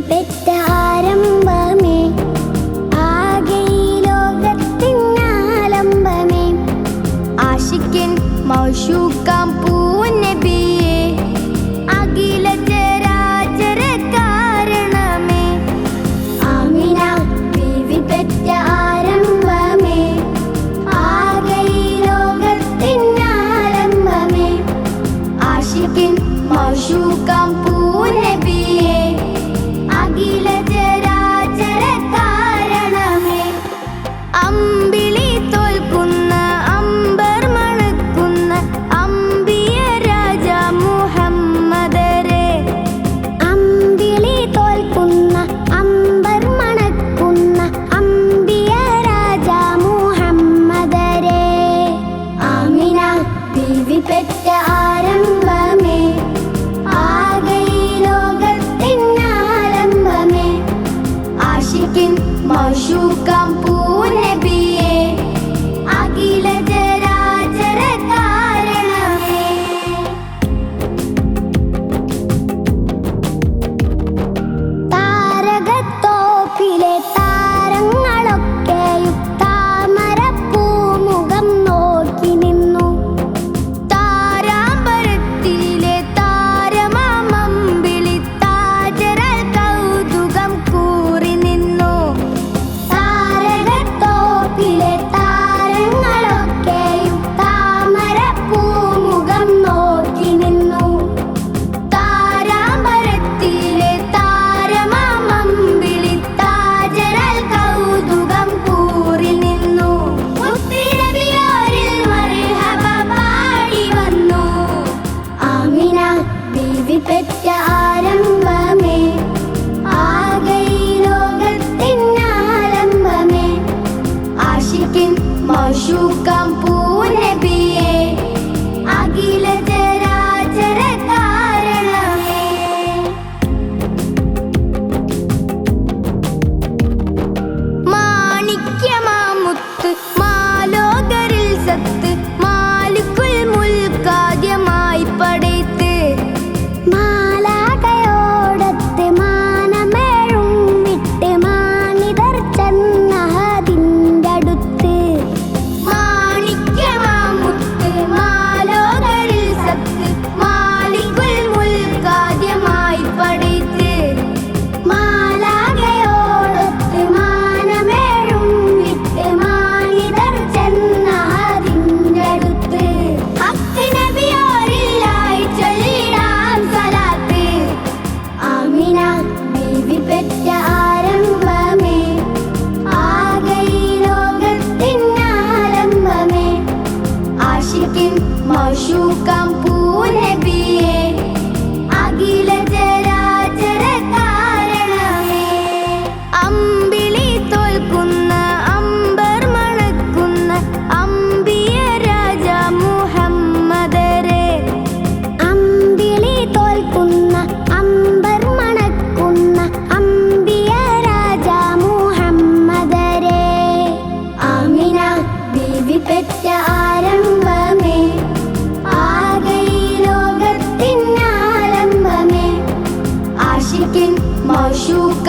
we. പെറ്റ ആരംഭമേ. ആകെ ലോകത്തിനാലംബമേ ആശിക്കൻ മൗഷൂക്ക